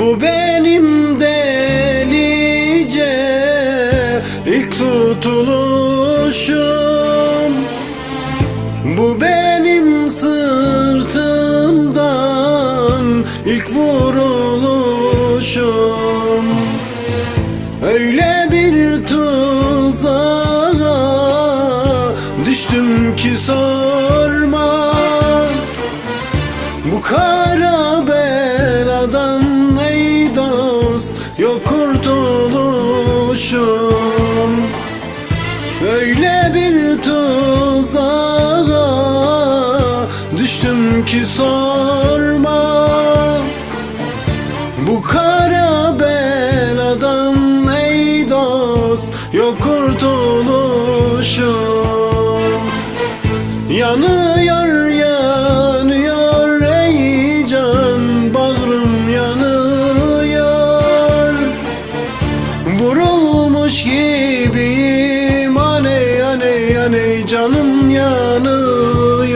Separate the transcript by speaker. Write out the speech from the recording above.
Speaker 1: Bu benim delice ilk tutuluşum. Bu benim sırtımdan ilk vuruluşum. Öyle bir tuzağa düştüm ki sorma. Bu kara beladan kurtuluşum Öyle bir tuzağa düştüm ki sorma. Bu kara beladan ey dost yok kurtuluşum. Yanıyor Unutmuş gibiyim. Aney aney aney canım yanıyor.